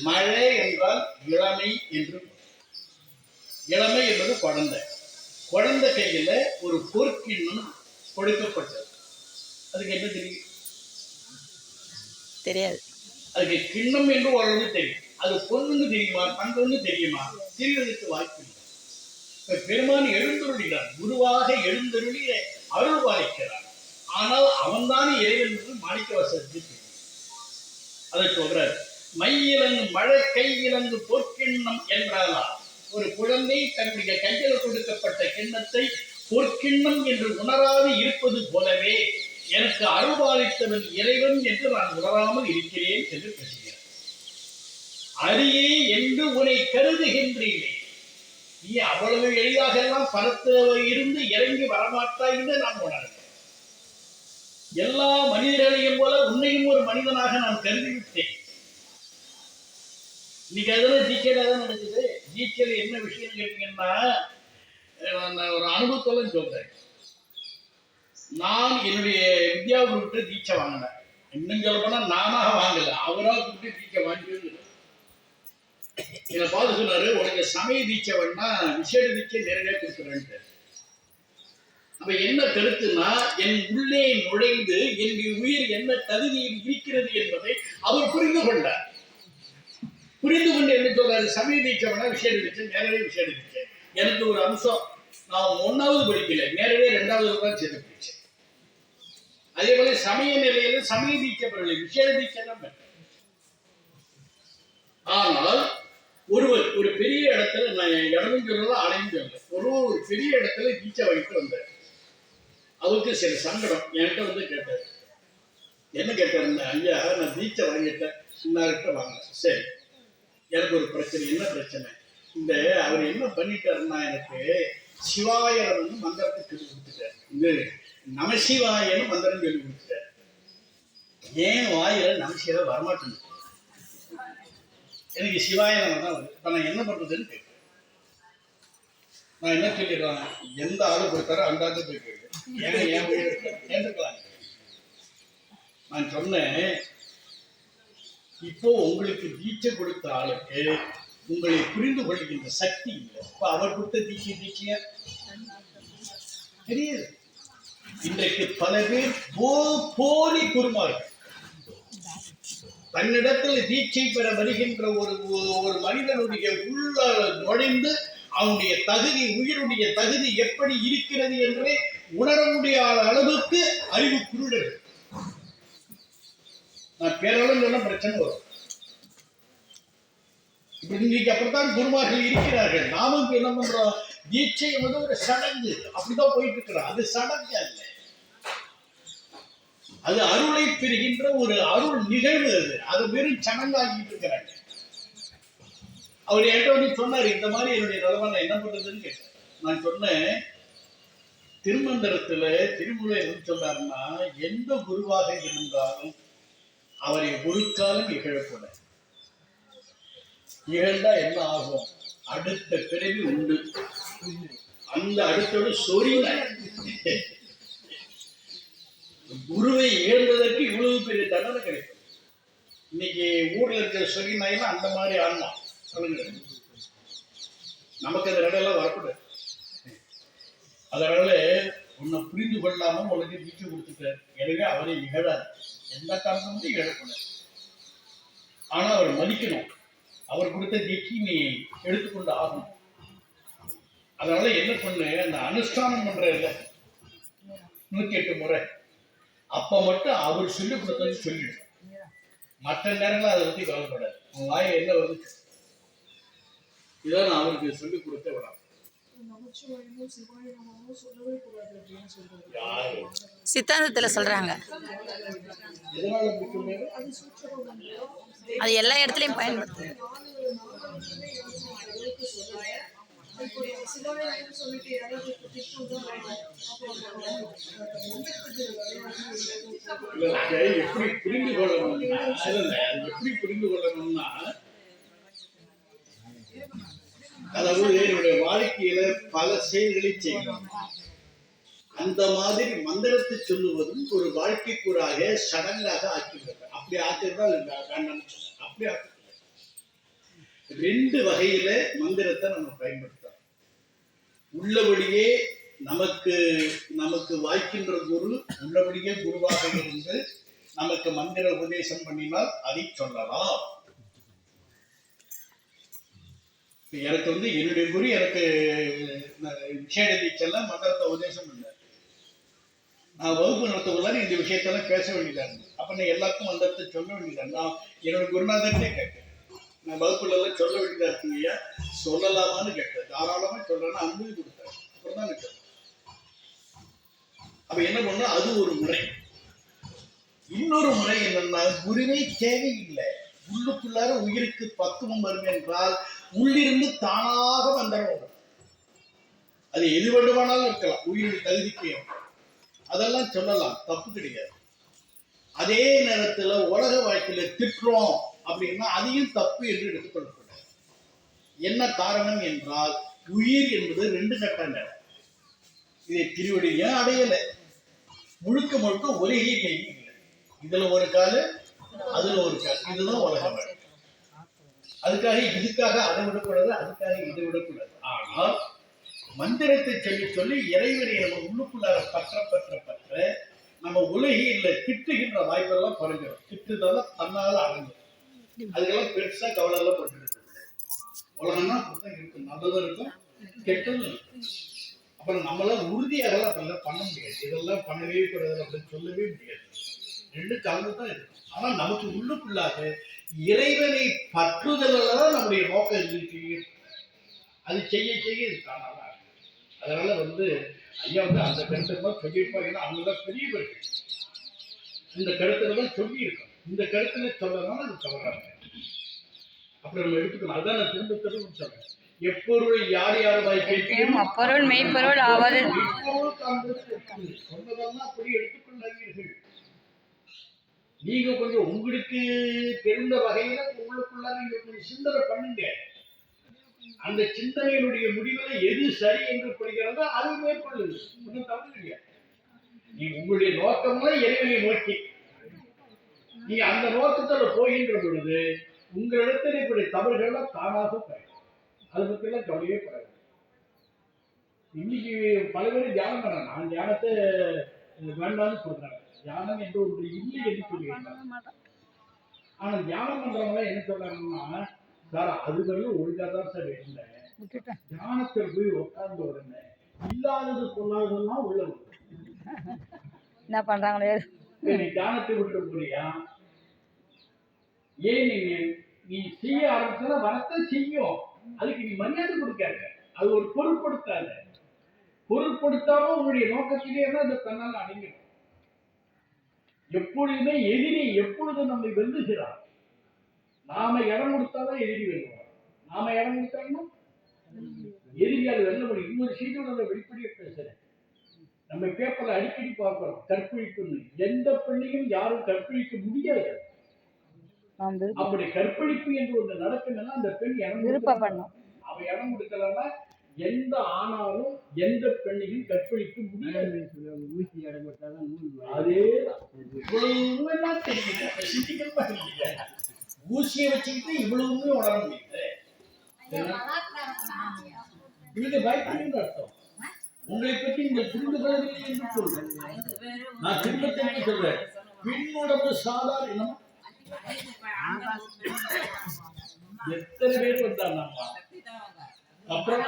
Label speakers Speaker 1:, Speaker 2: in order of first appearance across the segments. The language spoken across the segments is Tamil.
Speaker 1: மழை என்றால் இளமை என்று. இளமை என்பது குழந்தை. குழந்தை கையில ஒரு பொற்கிண்ணம் கொடுக்கப்பட்டது. அதுக்கு என்ன தெரியும்?
Speaker 2: தெரியாது.
Speaker 1: அதுக்கு கிண்ணம் என்று ஓரளவு தெரியும். அது பொண்ணுன்னு தெரியுமா? தங்கம்னு தெரியுமா? தெரிவதற்கு வாய்ப்பு இல்லை. இப்ப பெருமான் எழுந்தருளினார். குருவாக எழுந்தருளி அருள் பாலிக்கிறார் ஆனால் அவன்தான் இறைவன் என்று மாணிக்க தெரியும். அதை சொல்றார். மையிலங்கு மழை கையிலங்கு பொற்கிண்ணம் என்றாலாம் ஒரு குழந்தை தன்னுடைய கையில் கொடுக்கப்பட்ட கிண்ணத்தை பொற்கிண்ணம் என்று உணராது இருப்பது போலவே எனக்கு அருள்பாலித்தவன் இறைவன் என்று நான் உணராமல் இருக்கிறேன் என்று பேசுகிறார் அரியே என்று உன்னை கருதுகின்றீனே. நீ அவ்வளவு எளிதாக எல்லாம் பரத்தவர் இருந்து இறங்கி வரமாட்டாய் என்று நான் உணர்கிறேன் எல்லா மனிதர்களையும் போல உன்னையும் ஒரு மனிதனாக நான் கருதிவிட்டேன். இன்னைக்கு அதெல்லாம் ஜிகேல தான் நடக்குது. ஜிகேல என்ன விஷயம் கேட்டீங்கன்னா நான் ஒரு அனுபவத்தோட சொல்றேன். நான் என்னுடைய வித்யா விட்டு தீட்சை வாங்கினேன். இன்னும் சொல்ல போனா நானாக வாங்கல. அவராக கூப்பிட்டு தீட்சை வாங்கி என்னை பார்த்து சொன்னாரு உனக்கு சமய தீட்சை வேணா விசேட தீட்சை நேரடியாக கொடுக்குறேன்ட்டு அப்ப என்ன கருத்துனா என் உள்ளே நுழைந்து என்னுடைய உயிர் என்ன தகுதியில் இருக்கிறது என்பதை அவர் புரிந்து கொண்டார். புரிந்து கொண்டு என்ன சொல்றாரு? சமய தீட்சை விஷயம் விசேட தீட்சை நேரடியாக விசேட தீட்சை எனக்கு ஒரு அம்சம். நான் ஒன்னாவது படிக்கல நேரடியாக ரெண்டாவது தான் சேர்ந்து படிச்சேன். அதே போல சமய நிலையில சமய தீட்சப்படவில்லை பெறவில்லை தீட்சம் தான் ஆனால் ஒருவர் ஒரு பெரிய இடத்துல நான் இடமும் சொல்லல அலையும் சொல்லல ஒரு ஒரு பெரிய இடத்துல தீட்சை வாங்கிட்டு வந்தார் அவருக்கு சில சங்கடம். என்கிட்ட வந்து கேட்டார். என்ன கேட்டாருன்னா ஐயா நான் தீட்சை வாங்கிட்டேன் இன்னார்கிட்ட வாங்க. சரி. எனக்கு ஒரு பிரச்சனை என்ன பிரச்சனை? இந்த அவர் என்ன பண்ணிட்டாருன்னா எனக்கு சிவாயரன்னு மந்திரத்தை சொல்லி கொடுத்துட்டார். இது நமசிவாயன்னு மந்திரம் சொல்லி கொடுத்துட்டார். ஏன் வாயில நமசிவாய வரமாட்டேன் எனக்கு சிவாயனம் தான் வருது. இப்போ நான் என்ன பண்றதுன்னு கேட்குறேன். நான் என்ன சொல்லிடுறேன்? எந்த ஆளு கொடுத்தாரோ அந்த ஆளு போய் கேட்குறேன் ஏன்னா என் கேட்டுக்கலாம் நான் சொன்னேன் இப்போ உங்களுக்கு தீட்சை கொடுத்த ஆளுக்கு உங்களை புரிந்து கொள்கின்ற சக்தி இல்லை. இப்போ அவர் கொடுத்த தீட்சை தீட்சையா? தெரியுது. இன்றைக்கு பல பேர் போ போலி குருமார்கள். தன்னிடத்தில் தீட்சை பெற வருகின்ற ஒரு ஒரு மனிதனுடைய உள்ள நுழைந்து அவனுடைய தகுதி உயிருடைய தகுதி எப்படி இருக்கிறது என்று உணர முடியாத அளவுக்கு அறிவு குருடர்கள். நான் பேரளவு எல்லாம் பிரச்சனை வரும். இன்னைக்கு அப்படித்தான் குருமார்கள் இருக்கிறார்கள். நாமும் என்ன பண்றோம்? தீட்சை வந்து ஒரு சடங்கு. அப்படிதான் போயிட்டு இருக்கிறோம். அது சடங்கு அல்ல. அது அருளை பெறுகின்ற ஒரு அருள் நிகழ்வு அது. அது வெறும் சடங்காகிட்டு இருக்கிறாங்க. அவர் என்கிட்ட வந்து சொன்னார் இந்த மாதிரி என்னுடைய நிலைமை நான் என்ன பண்றதுன்னு கேட்டேன். நான் சொன்னேன் திருமந்திரத்துல திருமுறை என்ன சொன்னாருன்னா எந்த குருவாக இருந்தாலும் அவரை ஒரு காலம் இகழக்கூடாது இகழ்ந்தா என்ன ஆகும்? அடுத்த பிறவி உண்டு. அந்த அடுத்தோடு சொரின குருவை இழந்ததற்கு இவ்வளவு பெரிய தண்டனை கிடைக்கும். இன்னைக்கு ஊர்ல இருக்கிற சொறி நாய்னா அந்த மாதிரி ஆன்மா. சொல்லுங்க. நமக்கு அந்த இடம்லாம் வரக்கூடாது. அதனால உன்னை புரிந்து கொள்ளாம உனக்கு தீட்சை கொடுத்துட்டார் எனவே அவரை இகழாது. எந்த காரணமும் இழக்கூடாது ஆனா அவர் மதிக்கணும் அவர் கொடுத்த தீட்சி நீ எடுத்துக்கொண்டு ஆகணும். அதனால என்ன பண்ணு? அந்த அனுஷ்டானம் பண்ற இல்ல நூத்தி எட்டு முறை. அப்ப மட்டும் அவர் சொல்லி கொடுத்தது சொல்லிடும் மற்ற நேரங்களும் அதை பத்தி கவலைப்படாது. உன் வாயில என்ன வருது? இதான் நான் அவருக்கு சொல்லி கொடுத்த விடாம
Speaker 2: சித்தாந்தத்தில் சொல்கிறாங்க
Speaker 3: அது
Speaker 2: எல்லா இடத்துலையும் பயன்படுத்துது.
Speaker 1: எப்படி புரிந்து கொள்ளணும்னா எப்படி புரிந்து கொள்ளணும்னா அதாவது என்னுடைய வாழ்க்கையில பல செயல்களை செய்கிறோம். அந்த மாதிரி மந்திரத்தை சொல்லுவதும் ஒரு வாழ்க்கைக்குறாக சடங்காக ஆக்கிவிடுறது அப்படி ஆக்கிறதா வேண்டாம்னு அப்படி ஆக்க ரெண்டு வகையில மந்திரத்தை நம்ம பயன்படுத்தலாம். உள்ளபடியே நமக்கு நமக்கு வாய்க்கின்ற குரு உள்ளபடியே குருவாக இருந்து நமக்கு மந்திர உபதேசம் பண்ணினால் அதை சொல்லலாம் இப்ப எனக்கு வந்து என்னுடைய குரு எனக்கு விஷயத்தெல்லாம் மந்திரத்தை உபதேசம் பண்ணார். நான் வகுப்பு நடத்தக்குள்ள இந்த விஷயத்தெல்லாம் பேச வேண்டியதா இருந்தது. அப்ப நான் எல்லாருக்கும் மந்திரத்தை சொல்ல வேண்டியதாக நான் என்னோட குருநாதர்கிட்டே கேட்டேன். நான் வகுப்புல எல்லாம் சொல்ல வேண்டியதா இருக்குங்க ஐயா. சொல்லலாமான்னு கேட்டேன். தாராளமா சொல்லணும்னு அனுமதி கொடுத்தாரு. அப்புறம் தான் கேட்டேன். அப்ப என்ன பண்ணோம் அது ஒரு முறை. இன்னொரு முறை என்னன்னா குருவே தேவையில்லை. உள்ளுக்குள்ளார உயிருக்கு பத்துவம் வரும் என்றால் உள்ளிருந்து தானாக மந்திரம் அது எது வேண்டுமானாலும் இருக்கலாம் உயிரின் தகுதிக்கு அதெல்லாம் சொல்லலாம் தப்பு கிடையாது. அதே நேரத்துல உலக வாழ்க்கையில திட்டுறோம் அப்படின்னா அதையும் தப்பு என்று எடுத்துக்கொள்ளக்கூடாது என்ன காரணம் என்றால் உயிர் என்பது ரெண்டு கட்டங்கள் இதை திருவடியும் அடையல? முழுக்க முழுக்க ஒரே இல்லை இதுல ஒரு காலு அதுல ஒரு கால். இதுதான் உலக வாழ்க்கை. அதுக்காக இதுக்காக அதை விடக்கூடாது அதுக்காக இதை விடக்கூடாது. ஆனால் மந்திரத்தை சொல்லி சொல்லி இறைவனை நம்ம உள்ளுக்குள்ளார பற்ற பற்ற பற்ற நம்ம உலகில திட்டுகின்ற வாய்ப்பெல்லாம் குறைஞ்சிடும் திட்டுதெல்லாம் தன்னால அடங்கும். அதுக்கெல்லாம் பெருசா கவலை எல்லாம் பட்டு உலகம்னா அப்படிதான் இருக்கும். நல்லதும் இருக்கும் கெட்டதும் இருக்கும். அப்புறம் நம்மளால உறுதியாகலாம் அப்படிலாம் பண்ண முடியாது. இதெல்லாம் பண்ணவே கூடாது அப்படின்னு சொல்லவே முடியாது. ரெண்டு கலந்து தான் இருக்கும் ஆனா நமக்கு உள்ளுக்குள்ளாக இறைவனை பற்றுதலில் தான் நம்முடைய நோக்கம் இருக்கு அது செய்ய செய்ய இது தானாக அதனால வந்து ஐயா வந்து அந்த கருத்தை தான் சொல்லியிருப்பாங்கன்னா அவங்க தான் பெரியவர்கள். இந்த கருத்துல தான் சொல்லியிருக்கோம் இந்த கருத்துல சொல்லலாம் அது தவறாங்க அப்புறம் நம்ம எடுத்துக்கணும். அதான் நான் திரும்ப திரும்ப சொல்றேன். எப்பொருள் யார் யார் வாய் கேட்கிறோம்
Speaker 2: அப்பொருள் மெய்ப்பொருள் ஆவது?
Speaker 1: சொன்னதெல்லாம் அப்படி எடுத்துக்கொள்ளாதீர்கள் நீங்க கொஞ்சம் உங்களுக்கு தெரிந்த வகையில உங்களுக்குள்ள நீங்க கொஞ்சம் சிந்தனை பண்ணுங்க. அந்த சிந்தனையினுடைய முடிவுல எது சரி என்று புரிகிறதோ அது மேற்கொள்ளுங்க. ஒன்றும் தவறு இல்லையா நீ உங்களுடைய நோக்கம்னா இறைவனை நோக்கி. நீ அந்த நோக்கத்துல போகின்ற பொழுது உங்களிடத்தில் இப்படி தவறுகள்லாம் தானாக குறையும் அது பற்றிலாம் கவலையே படாது இன்னைக்கு பல பேர் தியானம் பண்ண நான் தியானத்தை வேண்டாம்னு சொல்றேன். தியானம் என்று ஒன்று இல்லை என்று சொல்லுகிறாங்க ஆனா தியானம் பண்றவங்க என்ன சொல்றாங்கன்னா சார் அதுகளும் ஒழுங்கா தான் சார் இருந்தேன் தியானத்தில் போய் உட்கார்ந்த உடனே இல்லாதது சொல்லாததெல்லாம் உள்ள.
Speaker 2: என்ன பண்றாங்களே?
Speaker 1: நீ தியானத்தை விட்டு போறியா? ஏன் நீ நீ செய்ய ஆரம்பிச்சா வரத்தான் செய்யும் அதுக்கு நீ மரியாதை கொடுக்காத. அது ஒரு பொருட்படுத்தாத. பொருட்படுத்தாம உன்னுடைய நோக்கத்திலே தான் அந்த தன்னால் அடங்கிடும். எப்பொழுதுமே எதிரி எப்பொழுது நம்மை வெல்லுகிறார்? நாம இடம் கொடுத்தாதான் எதிரி வெல்லுவார். நாம இடம் கொடுத்தாங்கன்னா எதிரியால் வெல்ல முடியும். இன்னொரு செய்தியோட வெளிப்படையா பேசுறேன். நம்ம பேப்பர்ல அடிக்கடி பார்க்கிறோம் கற்பழிப்புன்னு. எந்த பெண்ணையும் யாரும் கற்பழிக்க முடியாது. அப்படி கற்பழிப்பு என்று ஒன்று நடக்குதுன்னா அந்த பெண் இடம்
Speaker 2: விருப்பப்படணும்.
Speaker 1: அவ இடம் கொடுக்கலன்னா எந்த ஆணாலும் எந்த பெண்ணையும் கற்பழிக்க முடியாது.
Speaker 4: ஊசி வரும்.
Speaker 1: அதே? ஊசியை வச்சுக்கிட்டு இவ்வளவுமே உணர முடியுது இதுக்கு பயப்படுங்க அர்த்தம். உங்களை பற்றி நீங்கள் புரிந்து கொள்ளவில்லை என்று சொல்றேன். நான் திரும்ப திரும்ப சொல்றேன். பின்னுடம்பு சாதாரணம்? எத்தனை பேர் வந்தாங்கம்மா? அப்புறம்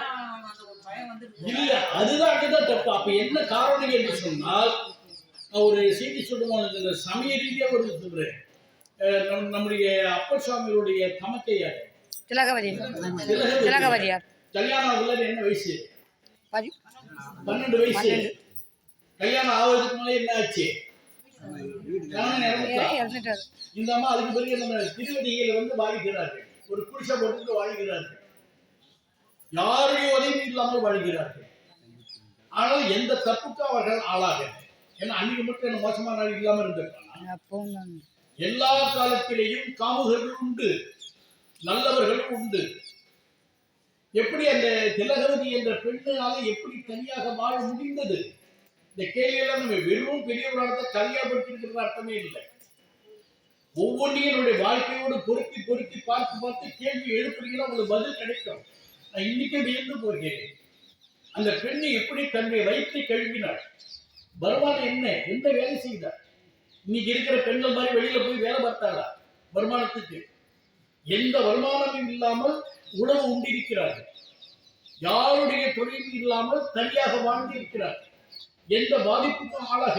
Speaker 1: இல்ல அதுதான் அதுதான் தப்பு. அப்ப என்ன காரணம் என்று சொன்னால் ஒரு செய்தி சொல்லுவோம் இந்த சமய ரீதியா ஒரு சொல்றேன் நம்முடைய அப்பர் சுவாமிகளுடைய தமக்கையார்
Speaker 2: திலகவதி.
Speaker 1: திலகவதி.
Speaker 2: திலகவதியார்
Speaker 1: கல்யாணம் ஆகல என்ன வயசு? பன்னெண்டு வயசு. கல்யாணம் ஆவதுக்கு மேலே என்ன ஆச்சு? இந்த அம்மா அதுக்கு பிறகு நம்ம திருவடியில் வந்து வாழ்கிறார்கள். ஒரு குடிசை போட்டு வாழ்கிறார்கள். யாருடைய உதவி இல்லாமல் வாழ்கிறார்கள். ஆனால் எந்த தப்புக்கும் அவர்கள் ஆளாக ஏன்னா அன்னைக்கு மட்டும் என்ன மோசமான இல்லாமல் இருந்திருக்காங்க எல்லா காலத்திலேயும் காமுகர்கள் உண்டு. நல்லவர்கள் உண்டு. எப்படி அந்த திலகவதி என்ற பெண்ணால எப்படி தனியாக வாழ முடிந்தது? இந்த கேள்வியெல்லாம் நம்ம வெறும் பெரிய புராணத்தை கல்யாணப்படுத்திருக்கிறது அர்த்தமே இல்லை. ஒவ்வொன்றையும் என்னுடைய வாழ்க்கையோடு பொருத்தி பொருத்தி பார்த்து பார்த்து கேள்வி எழுப்புறீங்கன்னா உங்களுக்கு பதில் கிடைக்கும். நான் இன்னைக்கே வியந்து போகிறேன். அந்த பெண்ணை எப்படி தன்னை வைத்து கழுவினாள்? வருமானம் என்ன? எந்த வேலை செய்தார் இன்னைக்கு இருக்கிற பெண்கள் மாதிரி வெளியில போய் வேலை பார்த்தாளா? வருமானத்துக்கு. எந்த வருமானமும் இல்லாமல் உணவு உண்டிருக்கிறார்கள். யாருடைய தொழிலும் இல்லாமல் தனியாக வாழ்ந்து இருக்கிறார். எந்த பாதிப்புக்கும் ஆளாக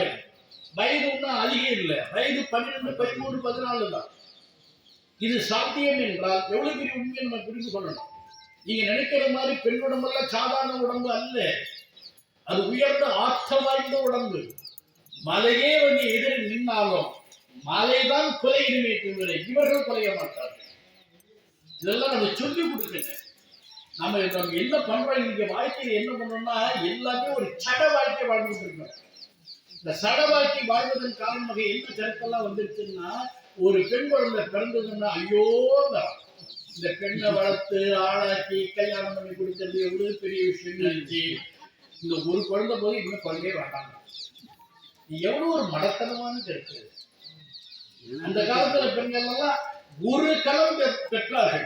Speaker 1: வயது ஒன்றும் அதிகம் இல்லை. வயது பன்னிரெண்டு பதிமூணு பதினாலு தான். இது சாத்தியம் என்றால் எவ்வளவு பெரிய உண்மையை நம்ம புரிந்து கொள்ளணும்? நீங்க நினைக்கிற மாதிரி பெண் உடம்பெல்லாம் சாதாரண உடம்பு அல்ல. அது உயர்ந்த ஆற்றல் வாய்ந்த உடம்பு. மலையே வந்து எதிரில் நின்னாலும் மலைதான் குலையிடுமே தவிர. இவர்கள் கொலைய மாட்டார்கள். இதெல்லாம் நம்ம சொல்லி கொடுக்கல. நம்ம நம்ம என்ன பண்றோம்? இன்னைக்கு வாழ்க்கையில என்ன பண்ணோம்னா எல்லாமே ஒரு சட வாழ்க்கை வாழ்ந்துட்டு இருக்கோம். இந்த சட வாழ்க்கை வாழ்வதன் காரணமாக என்ன கருத்தெல்லாம் வந்துருச்சுன்னா ஒரு பெண் குழந்தை பிறந்ததுன்னா ஐயோ இந்த பெண்ணை வளர்த்து ஆளாக்கி கல்யாணம் பண்ணி குடிச்சது எவ்வளவு பெரிய விஷயம் இருந்துச்சு? இந்த ஒரு குழந்தை போது இன்னும் குழந்தையே வேண்டாங்க எவ்வளவு ஒரு மடத்தனமானது கருத்து அந்த காலத்துல பெண்கள் எல்லாம் ஒரு கலம் பெற்- பெற்றார்கள்.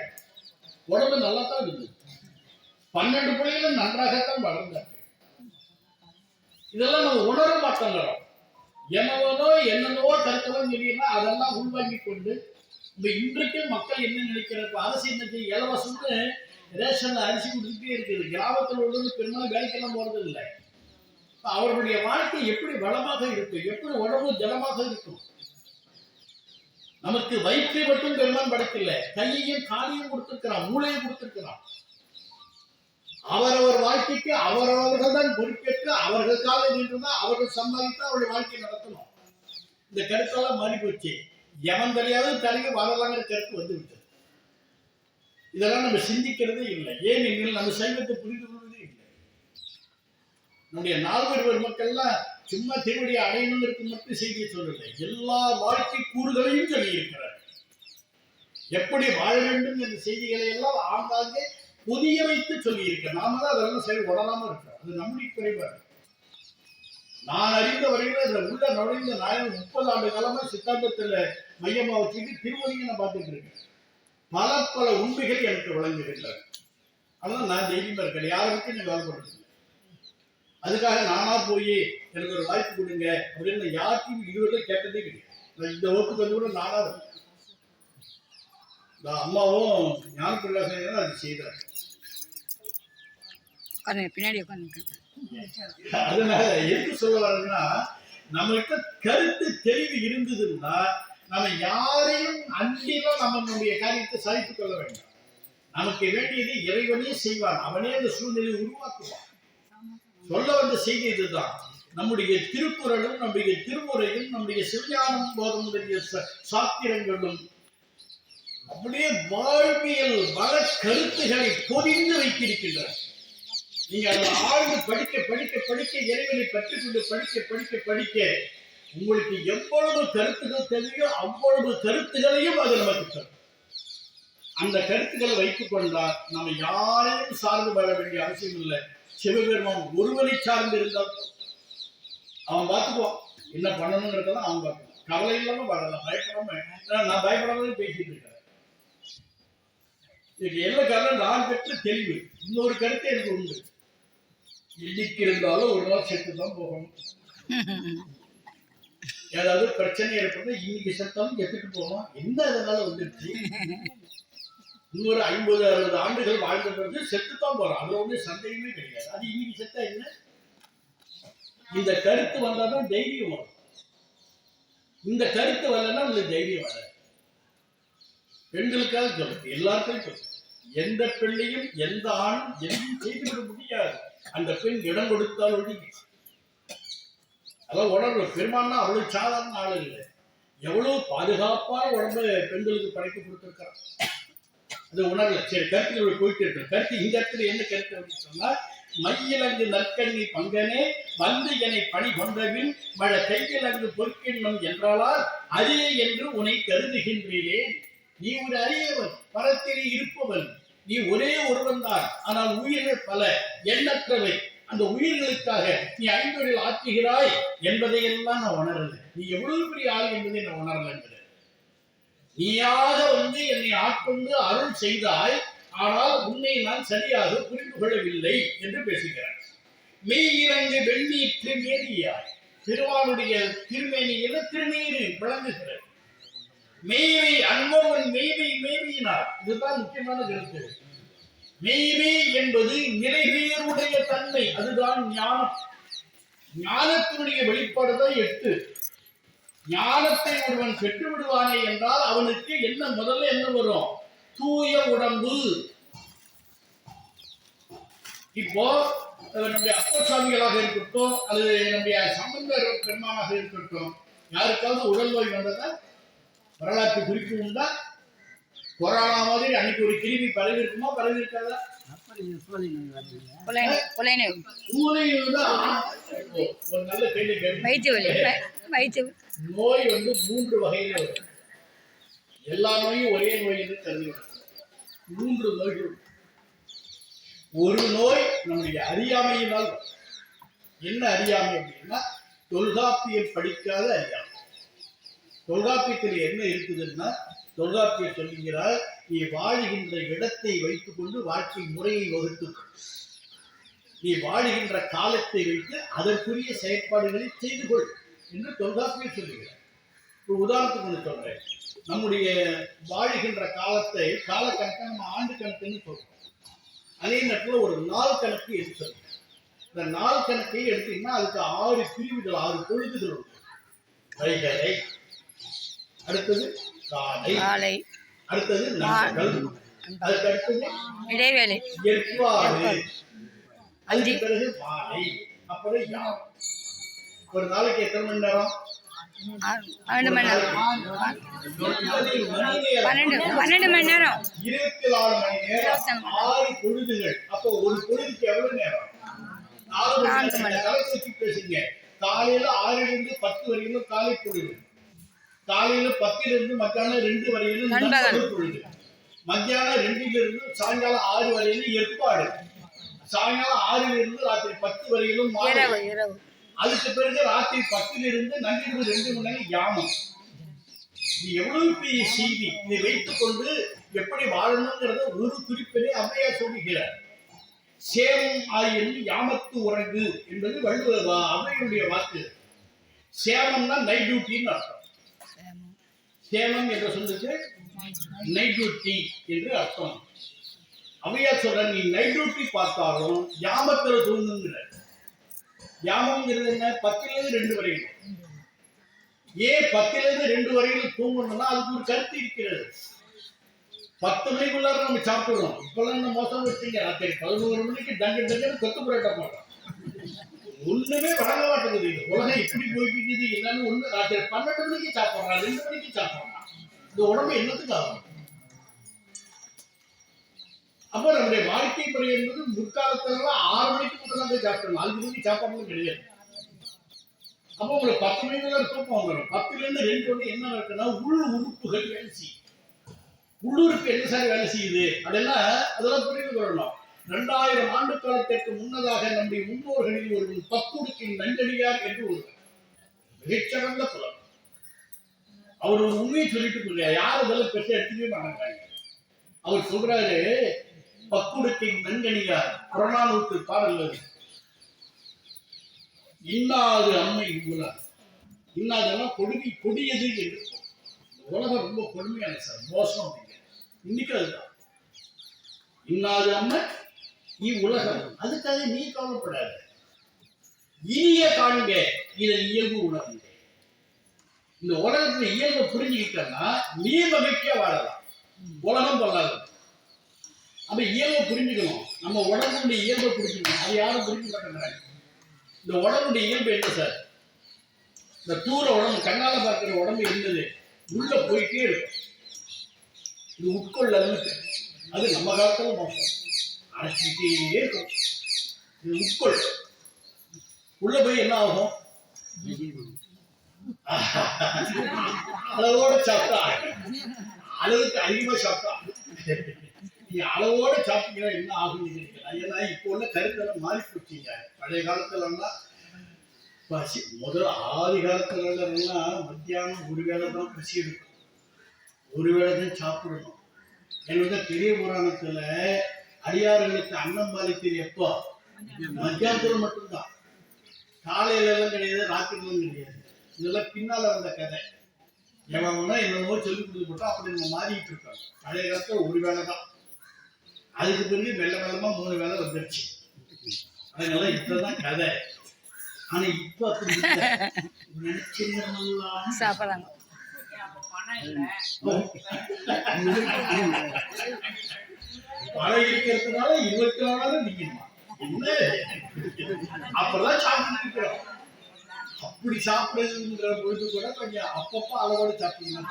Speaker 1: உடம்பு நல்லா தான் இருந்தது. பன்னெண்டு பிள்ளைகளும் நன்றாகத்தான் வளர்ந்தார்கள். இதெல்லாம் நம்ம உணர மாட்டோங்கிறோம். என்னவோ என்னென்னவோ கருத்தெல்லாம் சொல்லினா அதெல்லாம் உள்வாங்கி கொண்டு இப்ப இன்றைக்கு மக்கள் என்ன நினைக்கிறார் அரசு என்ன இலவசம்னு ரேஷன்ல அரிசி கொடுத்துட்டே இருக்குது. கிராமத்தில் உள்ளது பெரும்பாலும் வேலைக்கெல்லாம் போறது இல்லை அவருடைய அவர்களுடைய வாழ்க்கை எப்படி வளமாக இருக்கும்? எப்படி உடம்பு ஜலமாக இருக்கும்? நமக்கு வயிற்றை மட்டும் பெருமான் படைக்கல. கையையும் காலையும் கொடுத்திருக்கிறான் மூளையும் கொடுத்திருக்கிறான். அவரவர் வாழ்க்கைக்கு அவரவர்கள் தான் பொறுப்பேற்று அவர்களுக்காக நின்றுதான் அவர்கள் சம்பாதித்து அவருடைய வாழ்க்கையை நடத்தணும். இந்த கருத்தெல்லாம் மாறி போச்சு எவன் தெரியாத தலைக்கு வரலாங்கிற கருத்து வந்து விட்டது இதெல்லாம் நம்ம சிந்திக்கிறதே இல்லை. ஏன் நம்ம சைவத்தை புரிந்து கொள்வதே இல்லை. நம்முடைய நால்வர் பெருமக்கள்லாம் சும்மா திருவடியை அடையணும் மட்டும் செய்தியை சொல்லவில்லை எல்லா வாழ்க்கை கூறுகளையும் சொல்லியிருக்கிறார் எப்படி வாழ வேண்டும் என்ற செய்திகளை எல்லாம் ஆங்காங்கே புதிய வைத்து சொல்லியிருக்க. நாம தான் அதெல்லாம் சரி உடலாம இருக்கிறோம் அது நம்முடைய குறைபாடு. நான் அறிந்த வரையில இதுல உள்ள நுழைந்த நாயகம் முப்பது ஆண்டு காலமா சித்தாந்தத்துல மையமா வச்சுட்டு திருமணியை நான் பார்த்துட்டு இருக்கேன். பல பல உண்மைகள் எனக்கு வழங்குகின்றன ஆனால் நான் தைரியமா இருக்கேன். யாருக்கும் நான் வேலை பண்ணுறது அதுக்காக நானா போய் எனக்கு ஒரு வாய்ப்பு கொடுங்க அப்படின்னு யாருக்கும் இதுவரை கேட்டதே கிடையாது. இந்த ஓட்டு வந்து கூட நானா வரேன். இந்த அம்மாவும் ஞான பிள்ளாசன் அது செய்தார்.
Speaker 2: பின்னாடி உட்காந்து
Speaker 1: அதனால எது சொல்ல வரேன்னா நம்மகிட்ட கருத்து தெளிவு இருந்ததுன்னா நம்ம யாரையும் அன்றிலும் நம்ம நம்முடைய காரியத்தை சாதித்துக் கொள்ள வேண்டாம். நமக்கு வேண்டியது இறைவனே செய்வான் அவனே அந்த சூழ்நிலையை உருவாக்குவான் சொல்ல வந்த செய்தி இதுதான். நம்முடைய திருக்குறளும் நம்முடைய திருமுறையும் நம்முடைய சிவஞானம் போதனுடைய சாத்திரங்களும் அப்படியே வாழ்வியல் வள கருத்துக்களை பொதிந்து வைத்திருக்கின்றன. நீங்க அதை ஆழ்ந்து படிக்க படிக்க படிக்க இறைவனை கற்றுக்கொண்டு படிக்க படிக்க படிக்க உங்களுக்கு எவ்வளவு கருத்துக்கள் தெரியும் அவ்வளவு கருத்துகளையும் அது நமக்கு தரும். அந்த கருத்துக்களை வைத்துக் கொண்டால் நம்ம யாரையும் சார்ந்து வர வேண்டிய அவசியம் இல்லை. சிவபெருமான் ஒருவனை சார்ந்து இருந்தால் அவன் பார்த்துக்குவான். என்ன பண்ணணுங்கிறதெல்லாம் அவன் பார்க்கணும் கவலை இல்லாம வரலாம் பயப்படாம ஏன்னா நான் பயப்படாம பேசிட்டு இருக்கேன் இதுக்கு என்ன காரணம்? நான் பெற்ற தெளிவு. இன்னொரு கருத்து எனக்கு உண்டு. இன்னைக்கு இருந்தாலும் ஒரு நாள் செத்து தான் போகணும். ஏதாவது பிரச்சனை ஏற்பட்டு இன்னைக்கு செத்தாலும் எத்துட்டு போகணும்? எந்த அதனால வந்துருச்சு? இன்னொரு ஐம்பது அறுபது ஆண்டுகள் வாழ்ந்த பிறகு செத்துத்தான் போறோம். அதுல ஒன்றும் சந்தேகமே கிடையாது. அது இன்னைக்கு செத்தா என்ன? இந்த கருத்து வந்தாதான் தைரியம் வரும். இந்த கருத்து வரலன்னா உங்களுக்கு தைரியம் வராது. பெண்களுக்காக சொல்லுது எல்லாருக்கும் சொல்லுது எந்த பிள்ளையும் எந்த ஆணும் எதுவும் செய்துவிட முடியாது. அந்த பெண் இடம் கொடுத்தால் ஒழிய அதான் உடம்பு பெருமானா அவ்வளவு சாதாரண ஆள் இல்லை. எவ்வளவு பாதுகாப்பான உடம்பு பெண்களுக்கு படைத்து கொடுத்திருக்கிறான் அது உணரல சரி கருத்து போயிட்டு இருக்கு. கருத்து இந்த இடத்துல என்ன கருத்து அப்படின்னு சொன்னா மையிலங்கு நற்கண்ணி பங்கனே வந்து என்னை பணி கொண்டபின் மழ கையிலங்கு பொற்கிண்ணம் என்றாலால் அரிய என்று உன்னை கருதுகின்றேன். நீ ஒரு அரியவன் பரத்திலே இருப்பவன். நீ ஒரே ஒருவன் தான் ஆனால் உயிர்கள் பல எண்ணற்றவை. அந்த உயிர்களுக்காக நீ ஐந்தொழில் ஆற்றுகிறாய் என்பதையெல்லாம் நான் உணரல. நீ எவ்வளவு பெரிய ஆள் என்பதை நான் உணரலங்கிறேன் நீயாக வந்து என்னை ஆட்கொண்டு அருள் செய்தாய் ஆனால் உன்னை நான் சரியாக புரிந்து கொள்ளவில்லை என்று பேசுகிறார். மெய் இறங்கு வெண்ணீர் திருமேனியாய். திருவானுடைய திருமேனியில திருநீர் விளங்குகிறது மெய்மை அன்பவன் மெய்மை மெய்மையினார் இதுதான் முக்கியமான கருத்து. மெய்மை என்பது நிறைவேறுடைய தன்மை அதுதான் ஞானம். ஞானத்தினுடைய வெளிப்பாடு தான் எட்டு. ஞானத்தை ஒருவன் பெற்று விடுவானே என்றால் அவனுக்கு என்ன முதல்ல என்ன வரும்? தூய உடம்பு. இப்போ அஹ், நம்முடைய அப்பசாமிகளாக இருக்கட்டும் அல்லது நம்முடைய சம்பந்த பெருமானாக இருக்கட்டும் யாருக்காவது உடல் நோய் வந்ததா வரலாற்று குறிப்பு உண்டா? கொரோனா மாதிரி அன்னைக்கு ஒரு கிருமி பரவி இருக்குமா பரவி இருக்காதா. நோய் வந்து மூன்று வகையில எல்லா நோயும் ஒரே நோய் என்று மூன்று நோய்கள். ஒரு நோய் நம்முடைய அறியாமையினால். என்ன அறியாமை அப்படின்னா தொல்காப்பியம் படிக்காத அறியாமை. தொல்காப்பியத்தில் என்ன இருக்குதுன்னா தொல்காப்பியர் சொல்லுகிறார் நீ வாழுகின்ற இடத்தை வைத்துக்கொண்டு வாழ்க்கை முறையை வகுத்துக்கொள் நீ வாழுகின்ற காலத்தை வைத்து அதற்குரிய செயற்பாடுகளை செய்து கொள் என்று தொல்காப்பியர் சொல்லுகிறார். ஒரு உதாரணத்துக்கு ஒன்று சொல்றேன். நம்முடைய வாழுகின்ற காலத்தை காலக்கணக்கை நம்ம ஆண்டு கணக்குன்னு சொல்றோம். அதே நேரத்தில் ஒரு நாள் கணக்கு எடுத்து சொல்றேன். இந்த நாள் கணக்கை எடுத்தீங்கன்னா அதுக்கு ஆறு பிரிவுகள் ஆறு பொழுதுகள் உண்டு. வைகரை அடுத்தது காலை.
Speaker 2: காலை.
Speaker 1: அடுத்தது நண்பகல் அதுக்கு அடுத்தது
Speaker 2: இடைவேளை.
Speaker 1: அதுக்கு பிறகு மாலை. அப்புறம் ஒரு நாளைக்கு எத்தனை மணி நேரம்?
Speaker 2: பன்னெண்டு மணி நேரம். பன்னெண்டு. பன்னெண்டு மணி நேரம்.
Speaker 1: இருபத்தி நாலு மணி நேரம். ஆறு பொழுதுகள். அப்போ ஒரு பொழுதுக்கு எவ்வளவு நேரம்? நாலு மணி நேரம். பேசுங்க. காலையில ஆறுல இருந்து பத்து வரையிலும் காலை பொழுது. காலையில பத்துல இருந்து மத்தியானம் ரெண்டு வரையிலும் பொழுது. மத்தியானம் ரெண்டுல இருந்து சாயங்காலம் ஆறு வரையிலும் ஏற்பாடு. சாயங்காலம் ஆறுல இருந்து ராத்திரி பத்து வரையிலும் அதுக்கு பிறகு ராத்திரி பத்துல இருந்து நள்ளிரவு ரெண்டு மணி நேரம் யாமம். இது எவ்வளவு பெரிய செய்தி. இதை வைத்துக் கொண்டு எப்படி வாழணுங்கிறத ஒரு குறிப்பிலே அவ்வையார் சொல்லுகிறார். சேமம் ஆயின் யாமத்து உறங்கு என்பது வள்ளுவர் அவ்வையுடைய வாக்கு. சேமம்னா நைட் டியூட்டின்னு அர்த்தம். சேமம் என்ற சொல்லுக்கு நைட் என்று அர்த்தம். அவையார் சொல்ற நீ நைட் பார்த்தாலும் யாமத்துல தூங்குங்கிற யாமங்கிறது என்ன? பத்துல இருந்து ரெண்டு வரைக்கும் ஏன் பத்துல இருந்து ரெண்டு வரையிலும் தூங்கணும்னா அதுக்கு ஒரு கருத்து இருக்கிறது. பத்து மணிக்குள்ளார நம்ம சாப்பிடுறோம். இப்பெல்லாம் இந்த மோசம் வச்சுங்க ராத்திரி பதினோரு மணிக்கு டங்கு டங்குன்னு கொத்து புரோட்டா மாட்டோம் ஒண்ணுமே வழங்க மாட்டேங்குது இந்த உலகம் எப்படி போயிட்டு என்னன்னு ஒண்ணு. ராத்திரி பன்னெண்டு மணிக்கு சாப்பிடுறான் ரெண்டு மணிக்கு சாப்பிடுறான் இந்த உடம்பு என்னத்துக்கு ஆகும்? அப்ப நம்முடைய வாழ்க்கை முறை என்பது முற்காலத்துல ஆறு மணிக்கு முதல்ல போய் சாப்பிடணும். அஞ்சு மணிக்கு சாப்பிடணும் கிடையாது. அப்போ உங்களுக்கு பத்து மணிக்கு தூக்கம் வந்துடும் பத்துல இருந்து ரெண்டு வந்து என்ன இருக்குன்னா உள் உறுப்புகள் வேலை செய்யும். உள்ளுறுப்பு என்ன சார் வேலை செய்யுது? அதெல்லாம் அதெல்லாம் புரிந்து கொள்ளணும். ரெண்டாயிரம் ஆண்டு காலத்திற்கு முன்னதாக நம்முடைய முன்னோர்களில் ஒரு பக்குடுக்கின் நஞ்சடியார் என்று ஒரு மிகச்சிறந்த புலம் அவர் ஒரு உண்மையை சொல்லிட்டு போகிறார் யாரும் அதெல்லாம் பெற்ற எடுத்துக்கவே மாட்டாங்க அவர் சொல்றாரு பக்குடுக்கின் நன்கணியார் புறநானூற்று பாடல் இன்னாது அம்மை இங்குலார். இன்னாதெல்லாம் கொடுமை கொடியது என்று உலகம் ரொம்ப கொடுமையான சார் மோசம். அப்படிங்க இன்னைக்கு அதுதான். இன்னாது அம்மை இவ்வுலகம் அதுக்காக நீ கவலைப்படாத. இனிய காண்க இதன் இயல்பு உணர்ந்து இந்த உலகத்துல இயல்பை புரிஞ்சுக்கிட்டன்னா நீ மகிழ்ச்சியா வாழலாம். உலகம் கொள்ளாது அப்ப இயல்பை புரிஞ்சுக்கணும். நம்ம உடம்புடைய இயல்பை புரிஞ்சுக்கணும். அது யாரும் புரிஞ்சு மாட்டேங்கிறாங்க. இந்த உடம்புடைய இயல்பு என்ன சார்? இந்த தூர உடம்பு கண்ணால பார்க்கிற உடம்பு இருந்தது உள்ள போயிட்டே இருக்கும். இது உட்கொள்ள அது நம்ம காலத்துல மோசம். அழைச்சிக்கிட்டே இருக்கும் இது உட்கொள். உள்ள போய் என்ன ஆகும்? அளவோட சாப்பிட்டா. அளவுக்கு அதிகமா சாப்பிட்டா. நீ அளவோட சாப்பிட்டீங்கன்னா என்ன ஆகும் ஏன்னா இப்போ உள்ள கருத்தெல்லாம் மாறி போச்சுங்க பழைய காலத்துல பசி முதல் ஆதி காலத்துல எல்லாம் மத்தியானம் ஒரு வேளை தான் பசி எடுக்கும். ஒரு வேளை தான் சாப்பிடணும். என்னோட பெரிய புராணத்துல அடியார்களுக்கு அன்னம் பாலித்தது எப்போ? மத்தியானத்துல மட்டும்தான். காலையில எல்லாம் கிடையாது ராத்திரிலும் கிடையாது. இதெல்லாம் பின்னால வந்த கதை. எவனா என்னமோ சொல்லி கொடுத்து போட்டா அப்படி நம்ம மாறிட்டு இருக்கோம் பழைய காலத்துல ஒரு வேலை தான். அதுக்கு பிறகு வெள்ள வெள்ளமா மூணு வேலை வந்துருச்சு. அதனால இப்பதான் கதை. ஆனா இப்ப அப்படி
Speaker 2: சாப்பிட்றாங்க
Speaker 1: பழம் இருக்கிறதுனால இருபத்தி நாலு நிக்கணுமா அப்பதான் சாப்பிட்டு இருக்கிறோம். அப்படி சாப்பிடுறதுங்கிற பொழுது கூட கொஞ்சம் அப்பப்ப அளவோட சாப்பிடணும்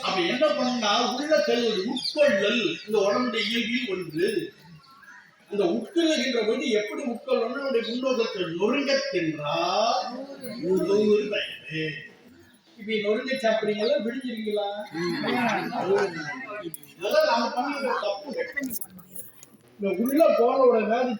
Speaker 1: அப்ப என்ன பண்ணா உள்ள செல்வது உட்கொள்ளல் இந்த உடம்புடைய இயல்பில் ஒன்று. இந்த உட்கொள்ளுகின்ற போது எப்படி உட்கொள்ளணும் நம்முடைய முன்னோக்கத்தில் நொறுங்க தின்றா நூறு இப்ப நொறுங்க சாப்பிடுறீங்களா? விடுஞ்சிருக்கீங்களா இதெல்லாம் நாம பண்ணுறது தப்பு. இந்த உள்ள போன உடனே அது